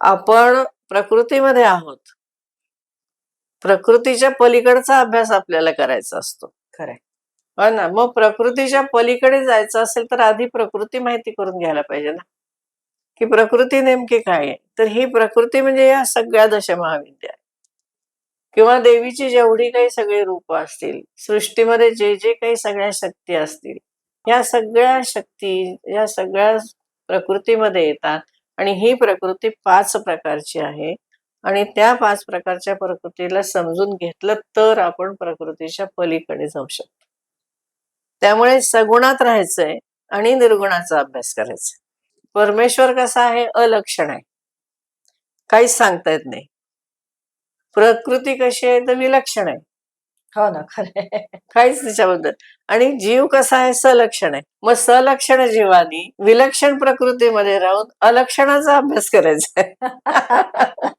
आपण प्रकृतीमध्ये आहोत. प्रकृतीच्या पलीकडचा अभ्यास आपल्याला करायचा असतो. खरंय. हो ना? मग प्रकृतीच्या पलीकडे जायचं असेल तर आधी प्रकृती माहिती करून घ्यायला पाहिजे ना? की प्रकृती नेमकी काय आहे? तर ही प्रकृती म्हणजे या सगळ्या दशमहाविद्या आहे किंवा देवीची जेवढी काही सगळी रूप असतील सृष्टीमध्ये जे जे काही सगळ्या शक्ती असतील या सगळ्या शक्ती या सगळ्या प्रकृतीमध्ये येतात. आणि ही प्रकृती पाच प्रकारची आहे. आणि त्या पाच प्रकारच्या प्रकृतीला समजून घेतलं तर आपण प्रकृतीच्या पलीकडे जाऊ शकतो. त्यामुळे सगुणात राहायचंय आणि निर्गुणाचा अभ्यास करायचा. परमेश्वर कसा आहे? अलक्षण आहे. काहीच सांगता येत नाही. प्रकृती कशी आहे? तर विलक्षण आहे. हो ना खरंय काहीच त्याच्याबद्दल. आणि जीव कसा आहे? सलक्षण आहे. मग सलक्षण जीवानी विलक्षण प्रकृतीमध्ये राहून अलक्षणाचा अभ्यास करायचा आहे.